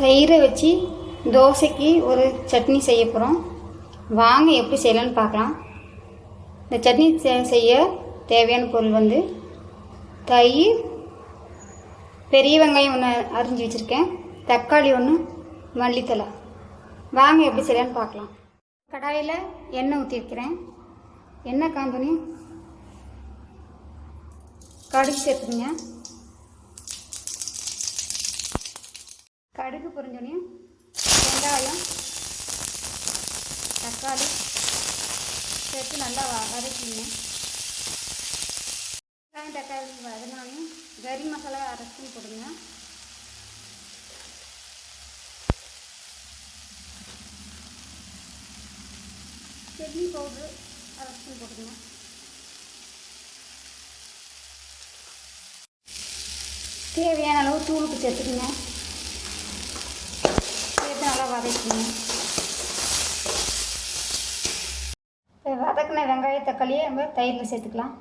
தயிரை வச்சு தோசைக்கு ஒரு சட்னி செய்ய போகிறோம் வாங்க எப்படி செய்யலாம்னு பார்க்கலாம். இந்த சட்னி செ- செய்ய தேவையான பொருள் வந்து தயிர் பெரிய வெங்காயம் ஒன்று அரிஞ்சு வச்சுருக்கேன். தக்காளி ஒன்று மல்லித்தலை வாங்க எப்படி செய்யலான்னு பார்க்கலாம். கடாயில் எண்ணெய் ஊற்றி வைக்கிறேன். எண்ணெய் காந்தோன்னே கடுகு சேர்த்துங்க கடுகு பொரிஞ்சோடனே வெங்காயம் தக்காளி சேர்த்து நல்லா வதக்கிங்க வெங்காயம் தக்காளி வதனாலையும் கறி மசாலா அரைச்சும் போடுங்க. செட்னி பவுட்ரு அரைச்சும் போடுங்க. தேவையான அளவு தூளுக்கு சேர்த்துக்குங்க. வதக்கணும் இப்போ வதக்கின வெங்காய தக்காளியை நம்ம தயிரில் சேர்த்துக்கலாம்.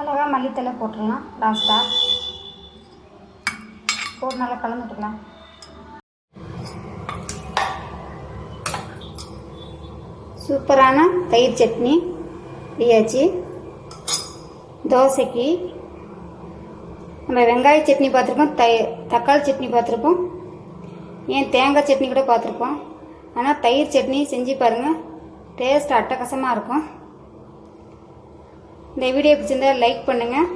அழகா மல்லித்தலை போட்டுடலாம் லாஸ்ட்டாக போட்டு நல்லா கலந்து விட்டுக்கலாம். சூப்பரான தயிர் சட்னி ரெடியாச்சு. தோசைக்கு நம்ம வெங்காய சட்னி பார்த்துருப்போம் தை தக்காளி சட்னி பார்த்துருப்போம். ஏன் தேங்காய் சட்னி கூட பார்த்துருப்போம். ஆனால் தயிர் சட்னி செஞ்சு பாருங்கள் டேஸ்ட் அட்டகாசமாக இருக்கும். இந்த வீடியோ பிடிச்சிருந்தா லைக் பண்ணுங்கள்